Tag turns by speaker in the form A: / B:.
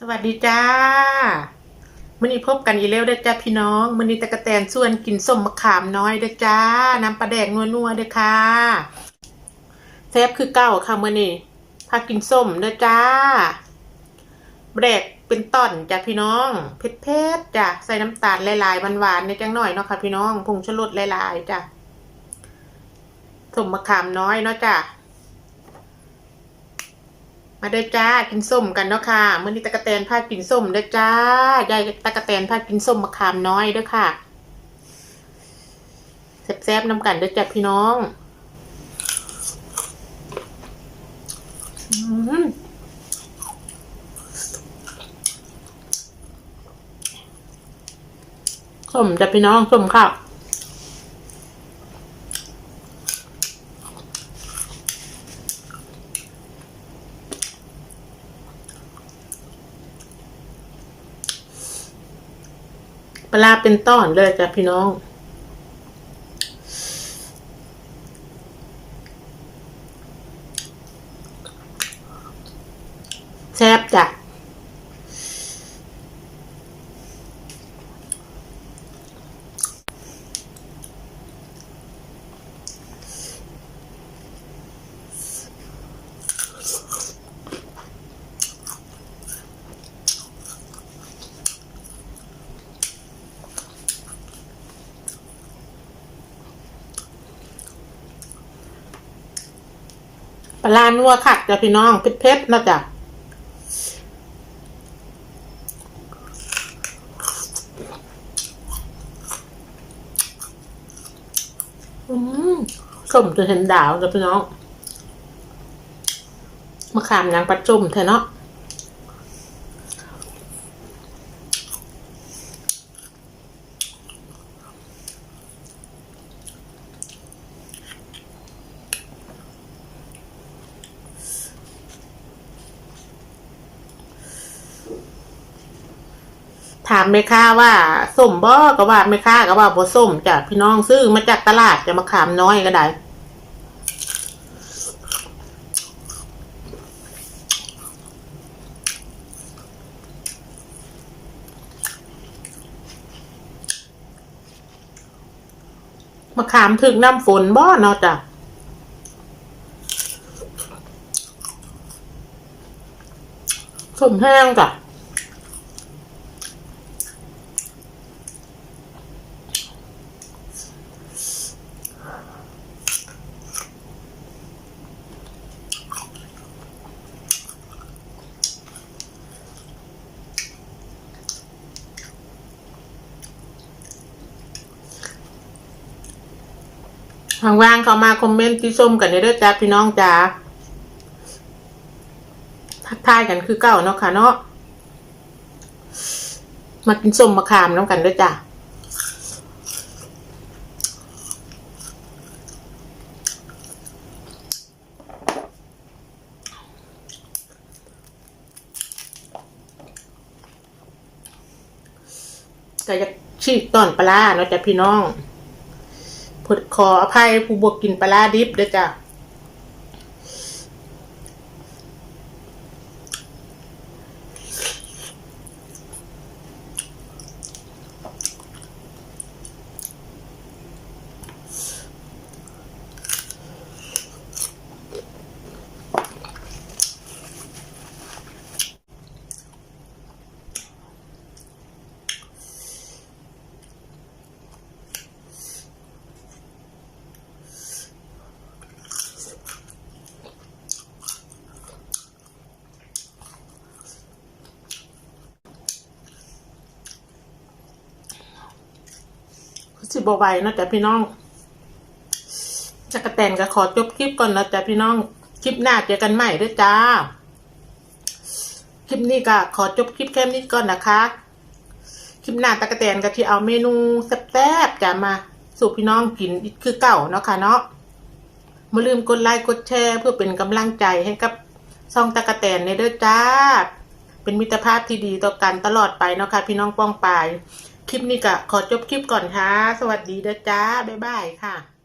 A: สวัสดีจ้ามื่อนี้พบกันอีกแล้วเด้จ้าพี่น้องมื่อนี้ตะกะแตนส่วนกินส้มมะขามน้อยเด้จ้า น้ำปลาแดกนัวๆเด้ค่ะแซ่บคือเก้าค่ะมื่อนี้พากินส้มเด้จ้าแดกเป็นต้อนจ้าพี่น้องเผ็ดๆจ้ะใส่น้ำตาลหลายๆหวานๆในจังหน่อยเนาะค่ะพี่น้องผงชูรสหลายๆจ้ะส้มมะขามน้อยเนาะจ้ะ มาด้อจ้ากินส้มกันเนาะค่ะมื้อนี้ตะกะแตนพากินส้มด้อจ้ายายตะกะแตนพากินส้มมะขามน้อยด้อค่ะแซ่บๆน้ำกันด้อจ้าพี่น้องอืมส้มจ้าพี่น้องส้มข้า ลาเป็นต้อนเลยจ้ะพี่น้อง แซ่บจ้ะ ลานัวคักจ้ะพี่น้องเผ็ดๆนะจ๊ะอืมส้มจะเห็นดาวจ้ะพี่น้องมะขามยางปัดจุ่มเถอะเนาะ ถามแม่ค้าว่าส้มบ่ก็ว่าแม่ค้าก็ว่าบ่ส้มจ้ะพี่น้องซื้อมาจากตลาดจะมะขามน้อยก็ได้มะขามถึกน้ำฝนบ่เนาะจ้ะส้มแห้งจ้ะ ทางว่างเขามาคอมเมนต์ที่ส้มกันเด้อจ้าพี่น้องจ้าทักทายกันคือเก่าเนาะค่ะเนาะมากินส้มมะขามน้ำกันด้อจ้าก็จะชีกต้อนปลาร้าเนาะจ้ะพี่น้อง ขออภัยผู้บวกกินปลาร้าดิบเด้อจ้ะ สิบไหวเนาะจ้ะพี่น้องจะกระแตนก็ขอจบคลิปก่อนแล้วจ้ะพี่น้อง คลิปหน้าเจอกันใหม่ด้วยจ้า คลิปนี้ก็ขอจบคลิปแค่นี้ก่อนนะคะ คลิปหน้าตะกะแตนก็ที่เอาเมนูแซ่บๆจะมาสู่พี่น้องกินคือเก่าเนาะค่ะเนาะอย่าลืมกดไลค์กดแชร์เพื่อเป็นกำลังใจให้กับช่องตะกะแตนในเด้อจ้า เป็นมิตรภาพที่ดีต่อกันตลอดไปเนาะค่ะพี่น้องป้องปาย คลิปนี้ก็ขอจบคลิปก่อนค่ะ สวัสดีเด้อจ้า บ๊ายบายค่ะ